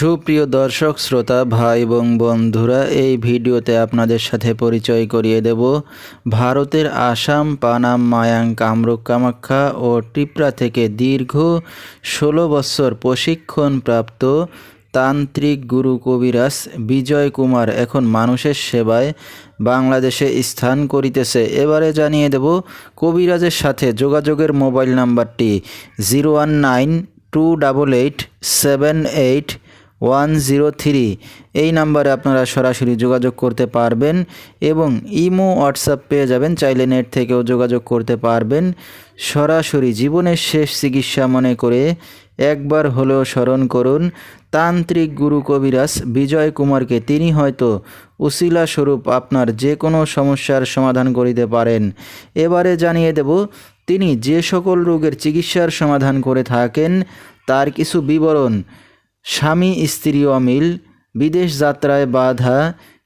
সুপ্রিয় দর্শক, শ্রোতা, ভাই এবং বন্ধুরা, এই ভিডিওতে আপনাদের সাথে পরিচয় করিয়ে দেব ভারতের আসাম, পানাম, মায়াং, কামরূপ, কামাখ্যা ও ত্রিপুরা থেকে দীর্ঘ ষোলো বছর প্রশিক্ষণপ্রাপ্ত তান্ত্রিক গুরু কবিরাজ বিজয় কুমার এখন মানুষের সেবায় বাংলাদেশে স্থান করিতেছে। এবারে জানিয়ে দেব কবিরাজের সাথে যোগাযোগের মোবাইল নাম্বারটি zero one nine two double eight seven eight one zero three. এই নাম্বারে আপনারা সরাসরি যোগাযোগ করতে পারবেন এবং ইমো, হোয়াটসঅ্যাপ পেয়ে যাবেন। চাইলে নেট থেকেও যোগাযোগ করতে পারবেন। সরাসরি জীবনের শেষ চিকিৎসা মনে করে একবার হলেও স্মরণ করুন, তান্ত্রিক গুরু কবিরাজ বিজয় কুমারকে। তিনি হয়তো উসিলা স্বরূপ আপনার যে কোনো সমস্যার সমাধান করিতে পারেন। এবারে জানিয়ে দেব, তিনি যে সকল রোগের চিকিৎসার সমাধান করে থাকেন, তার কিছু বিবরণ। স্বামী, স্ত্রী অমিল বিদেশ যাত্রায় বাধা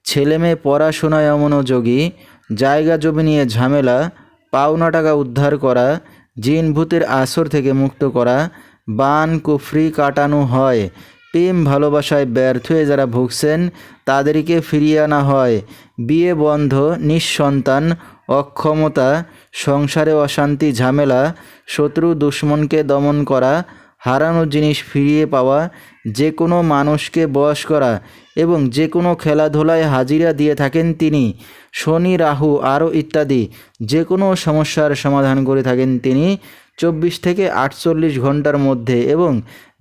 ছেলেমেয়ে পড়াশোনায় অমনোযোগী, জায়গা জমি নিয়ে ঝামেলা, পাওনা টাকা উদ্ধার করা জিন ভূতের আসর থেকে মুক্ত করা, বান, কুফরি কাটানো হয়, প্রেম ভালোবাসায় ব্যর্থ হয়ে যারা ভুগছেন, তাদেরকে ফিরিয়ে আনা হয়, বিয়ে বন্ধ, নিঃসন্তান, অক্ষমতা, সংসারে অশান্তি, ঝামেলা, শত্রু, দুশ্মনকে দমন করা হারানো জিনিস ফিরিয়ে পাওয়া, যে কোনো মানুষকে বশ করা এবং যে কোনো খেলাধুলায় হাজিরা দিয়ে থাকেন তিনি। শনি, রাহু আরও ইত্যাদি, যে কোনো সমস্যার সমাধান করে থাকেন তিনি চব্বিশ থেকে আটচল্লিশ ঘণ্টার মধ্যে এবং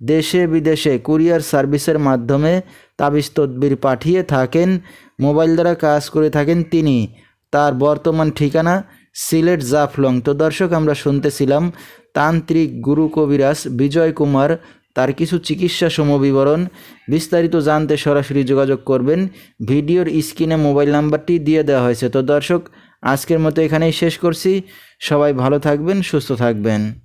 দেশে বিদেশে কুরিয়ার সার্ভিসের মাধ্যমে তাবিজ তদবির পাঠিয়ে থাকেন, মোবাইল দ্বারা কাজ করে থাকেন তিনি। তার বর্তমান ঠিকানা সিলেট জাফলং। তো দর্শক, আমরা শুনতেছিলাম তান্ত্রিক গুরু কবিরাজ বিজয় কুমার তার কিছু চিকিৎসা সমবিবরণ। বিস্তারিত জানতে সরাসরি যোগাযোগ করবেন। ভিডিওর স্ক্রিনে মোবাইল নাম্বারটি দিয়ে দেওয়া হয়েছে। তো দর্শক, আজকের মতো এখানেই শেষ করছি। সবাই ভালো থাকবেন, সুস্থ থাকবেন।